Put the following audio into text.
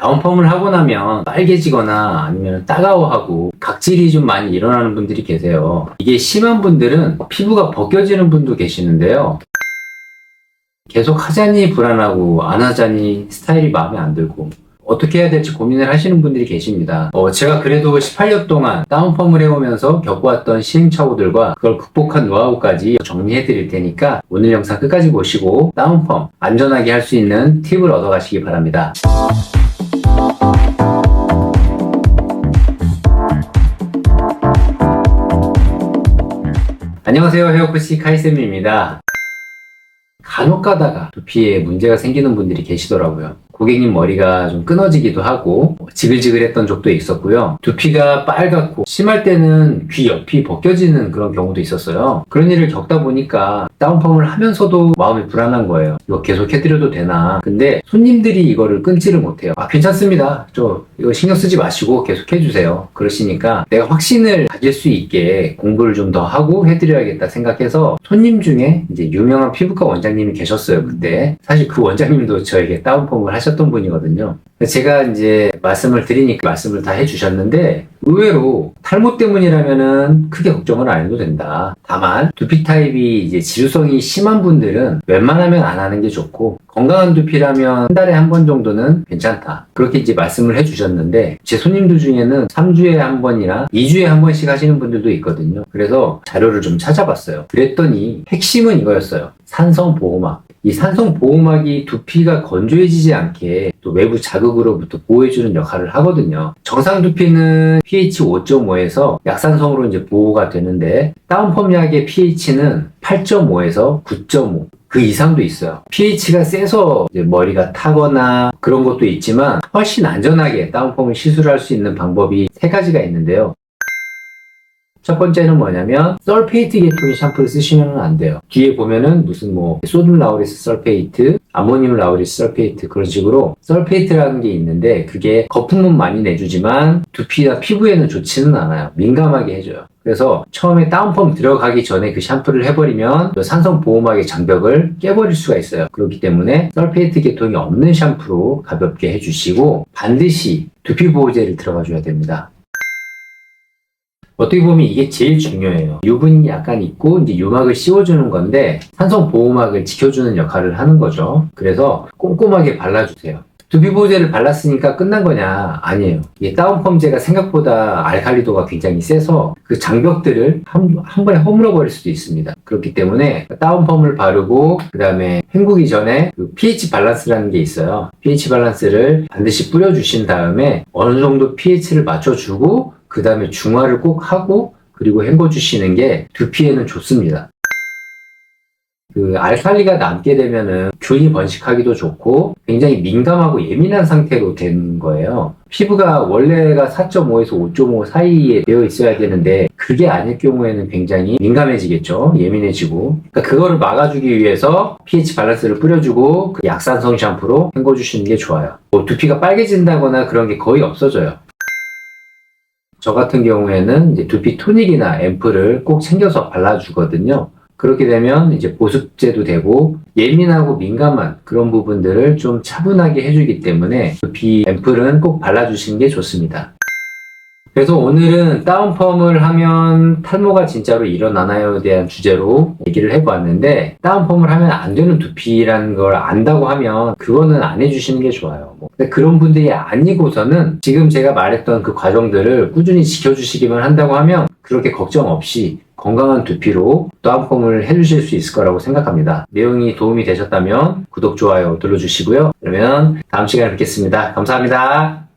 다운펌을 하고 나면 빨개지거나 아니면 따가워하고 각질이 좀 많이 일어나는 분들이 계세요. 이게 심한 분들은 피부가 벗겨지는 분도 계시는데요. 계속 하자니 불안하고 안 하자니 스타일이 마음에 안 들고 어떻게 해야 될지 고민을 하시는 분들이 계십니다. 어, 제가 그래도 18년 동안 다운펌을 해오면서 겪어왔던 시행착오들과 그걸 극복한 노하우까지 정리해 드릴 테니까 오늘 영상 끝까지 보시고 다운펌 안전하게 할 수 있는 팁을 얻어 가시기 바랍니다. 안녕하세요. 헤어쿠시 카이쌤입니다. 간혹 가다가 두피에 문제가 생기는 분들이 계시더라고요. 고객님 머리가 좀 끊어지기도 하고 지글지글했던 적도 있었고요. 두피가 빨갛고 심할 때는 귀 옆이 벗겨지는 그런 경우도 있었어요. 그런 일을 겪다 보니까 다운펌을 하면서도 마음이 불안한 거예요. 이거 계속 해드려도 되나? 근데 손님들이 이거를 끊지를 못해요. 아 괜찮습니다. 저 이거 신경 쓰지 마시고 계속 해주세요. 그러시니까 내가 확신을 가질 수 있게 공부를 좀 더 하고 해드려야겠다 생각해서 손님 중에 이제 유명한 피부과 원장님이 계셨어요. 그때 사실 그 원장님도 저에게 다운펌을 하셨던 분이거든요. 제가 이제 말씀을 드리니까 말씀을 다 해주셨는데 의외로 탈모 때문이라면은 크게 걱정을 안 해도 된다. 다만 두피 타입이 이제 지루성이 심한 분들은 웬만하면 안 하는 게 좋고 건강한 두피라면 한 달에 한 번 정도는 괜찮다. 그렇게 이제 말씀을 해주셨는데 제 손님들 중에는 3주에 한 번이나 2주에 한 번씩 하시는 분들도 있거든요. 그래서 자료를 좀 찾아봤어요. 그랬더니 핵심은 이거였어요. 산성 보호막. 이 산성 보호막이 두피가 건조해지지 않게 또 외부 자극으로부터 보호해주는 역할을 하거든요. 정상 두피는 pH 5.5에서 약산성으로 이제 보호가 되는데 다운펌 약의 pH는 8.5에서 9.5. 그 이상도 있어요. pH가 세서 머리가 타거나 그런 것도 있지만 훨씬 안전하게 다운펌을 시술할 수 있는 방법이 세 가지가 있는데요. 첫 번째는 뭐냐면 설페이트 계통의 샴푸를 쓰시면 안 돼요. 뒤에 보면은 무슨 뭐 소듐 라우리스 설페이트, 아모늄 라우리스 설페이트 그런 식으로 설페이트라는 게 있는데 그게 거품은 많이 내주지만 두피나 피부에는 좋지는 않아요. 민감하게 해줘요. 그래서 처음에 다운펌 들어가기 전에 그 샴푸를 해버리면 또 산성 보호막의 장벽을 깨버릴 수가 있어요. 그렇기 때문에 설페이트 계통이 없는 샴푸로 가볍게 해주시고 반드시 두피 보호제를 들어가 줘야 됩니다. 어떻게 보면 이게 제일 중요해요. 유분이 약간 있고 이제 유막을 씌워주는 건데 산성 보호막을 지켜주는 역할을 하는 거죠. 그래서 꼼꼼하게 발라주세요. 두피 보호제를 발랐으니까 끝난 거냐? 아니에요. 이게 다운펌제가 생각보다 알칼리도가 굉장히 세서 그 장벽들을 한, 한 번에 허물어 버릴 수도 있습니다. 그렇기 때문에 다운펌을 바르고 그 다음에 헹구기 전에 그 pH 밸런스라는 게 있어요. pH 밸런스를 반드시 뿌려주신 다음에 어느 정도 pH를 맞춰주고 그 다음에 중화를 꼭 하고 그리고 헹궈 주시는 게 두피에는 좋습니다. 그 알칼리가 남게 되면은 균이 번식하기도 좋고 굉장히 민감하고 예민한 상태로 되는 거예요. 피부가 원래가 4.5에서 5.5 사이에 되어 있어야 되는데 그게 아닐 경우에는 굉장히 민감해지겠죠. 예민해지고. 그러니까 그거를 막아주기 위해서 pH 밸런스를 뿌려주고 그 약산성 샴푸로 헹궈주시는 게 좋아요. 뭐 두피가 빨개진다거나 그런 게 거의 없어져요. 저 같은 경우에는 이제 두피 토닉이나 앰플을 꼭 챙겨서 발라주거든요. 그렇게 되면 이제 보습제도 되고 예민하고 민감한 그런 부분들을 좀 차분하게 해주기 때문에 두피 앰플은 꼭 발라주시는 게 좋습니다. 그래서 오늘은 다운펌을 하면 탈모가 진짜로 일어나나요에 대한 주제로 얘기를 해보았는데 다운펌을 하면 안 되는 두피라는 걸 안다고 하면 그거는 안 해주시는 게 좋아요. 뭐. 근데 그런 분들이 아니고서는 지금 제가 말했던 그 과정들을 꾸준히 지켜주시기만 한다고 하면 그렇게 걱정 없이 건강한 두피로 다운펌을 해주실 수 있을 거라고 생각합니다. 내용이 도움이 되셨다면 구독, 좋아요 눌러주시고요. 그러면 다음 시간에 뵙겠습니다. 감사합니다.